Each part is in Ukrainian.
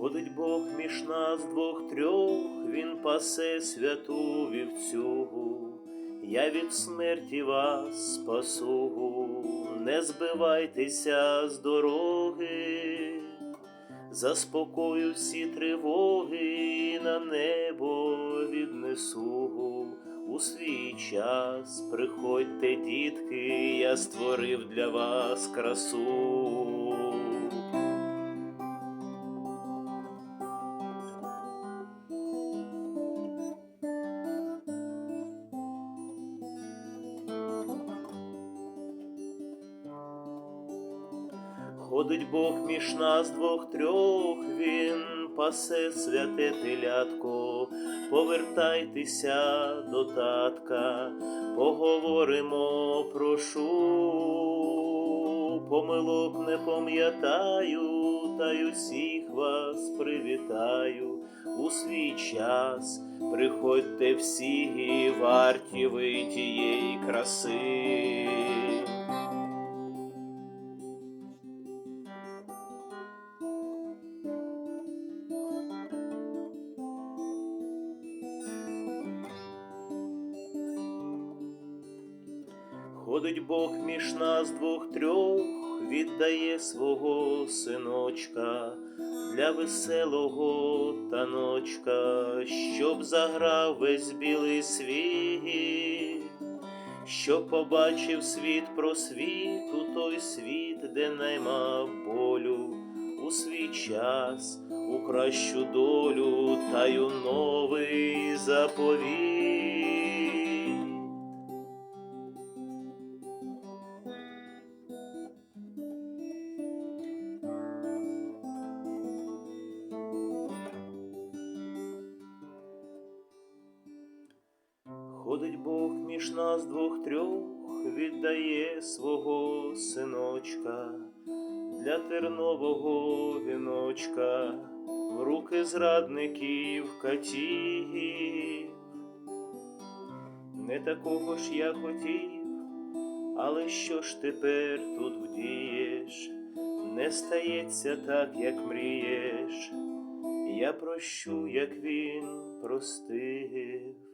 Ходить Бог між нас двох трьох, Він пасе святу вівцюгу, я від смерті вас спасу, не збивайтеся з дороги, заспокою всі тривоги, на небо віднесу. У свій час приходьте, дітки, я створив для вас красу. Ходить Бог між нас двох трьох, Він пасе святе телятко, повертайтеся до татка, поговоримо, прошу, помилок не пам'ятаю, та й усіх вас привітаю у свій час. Приходьте всі, варті ви тієї краси. Ходить Бог між нас двох трьох, віддає свого синочка для веселого таночка, щоб заграв весь білий світ, щоб побачив світ про світ, у той світ, де нема болю, у свій час, у кращу долю, та й новий заповіт. Ходить Бог між нас двох трьох, віддає свого синочка для тернового віночка в руки зрадників катів. Не такого ж я хотів, але що ж тепер тут вдієш? Не стається так, як мрієш, я прощу, як він простив.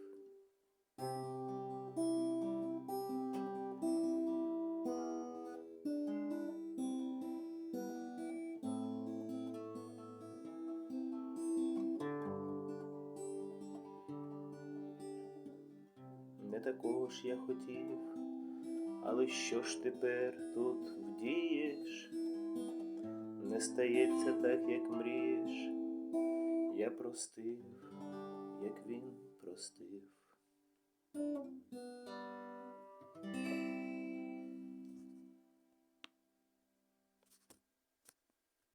Не такого ж я хотів, але що ж тепер тут вдієш? Не стається так, як мрієш, я простив, як він простив.